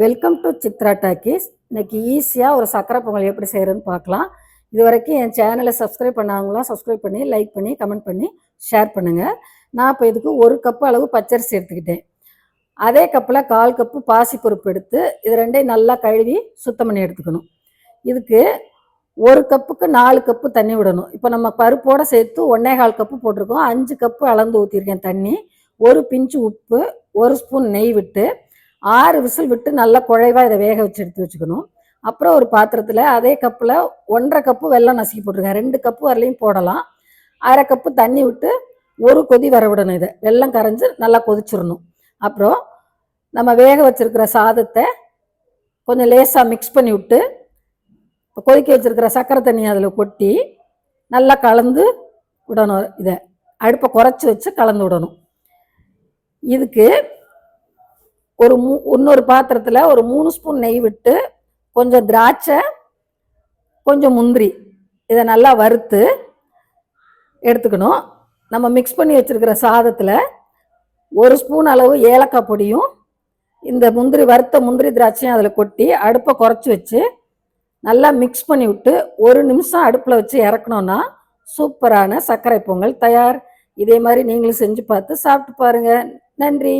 Welcome to Chitra talkies இன்னைக்கு ஈஸியாக ஒரு சக்கரை பொங்கல் எப்படி செய்கிறதுன்னு பார்க்கலாம். இது வரைக்கும் என் சேனலை சப்ஸ்கிரைப் பண்ணாங்களா சப்ஸ்கிரைப் பண்ணி லைக் பண்ணி கமெண்ட் பண்ணி ஷேர் பண்ணுங்கள் நான் இப்போ இதுக்கு ஒரு கப்பு அளவு பச்சரிசி எடுத்துக்கிட்டேன். அதே கப்பில் கால் கப்பு பாசிப்பருப்பு எடுத்து இது ரெண்டையும் நல்லா கழுவி சுத்தம் பண்ணி எடுத்துக்கணும். இதுக்கு ஒரு கப்புக்கு நாலு கப்பு தண்ணி விடணும். இப்போ நம்ம பருப்போடு சேர்த்து ஒன்றே கால் கப்பு போட்டிருக்கோம். அஞ்சு கப்பு அளந்து ஊற்றிருக்கேன் தண்ணி. ஒரு பிஞ்சு உப்பு ஒரு ஸ்பூன் நெய் விட்டு ஆறு விசில் விட்டு நல்லா குழைவாக இதை வேக வச்சு எடுத்து வச்சுக்கணும். அப்புறம் ஒரு பாத்திரத்தில் அதே கப்பில் ஒன்றரை கப்பு வெள்ளம் நசுக்கி போட்டிருக்கேன். ரெண்டு கப்பு வரலையும் போடலாம். அரை கப்பு தண்ணி விட்டு ஒரு கொதி வர விடணும் இதை. வெள்ளம் கரைஞ்சி நல்லா கொதிச்சிடணும். அப்புறம் நம்ம வேக வச்சுருக்கிற சாதத்தை கொஞ்சம் லேசாக மிக்ஸ் பண்ணி விட்டு இப்போ கொதிக்க வச்சுருக்கிற சக்கரை தண்ணி அதில் கொட்டி நல்லா கலந்து விடணும் இதை. அடுப்பை குறைச்சி வச்சு கலந்து விடணும். இதுக்கு ஒரு மூ இன்னொரு பாத்திரத்தில் ஒரு மூணு ஸ்பூன் நெய் விட்டு கொஞ்சம் திராட்சை கொஞ்சம் முந்திரி இதை நல்லா வறுத்து எடுத்துக்கணும். நம்ம மிக்ஸ் பண்ணி வச்சுருக்கிற சாதத்தில் ஒரு ஸ்பூன் அளவு ஏலக்காய் பொடியும் இந்த முந்திரி வறுத்த முந்திரி திராட்சையும் அதில் கொட்டி அடுப்பை குறைச்சி வச்சு நல்லா மிக்ஸ் பண்ணி விட்டு ஒரு நிமிஷம் அடுப்பில் வச்சு இறக்கணுன்னா சூப்பரான சர்க்கரை பொங்கல் தயார். இதே மாதிரி நீங்களும் செஞ்சு பார்த்து சாப்பிட்டு பாருங்கள் நன்றி.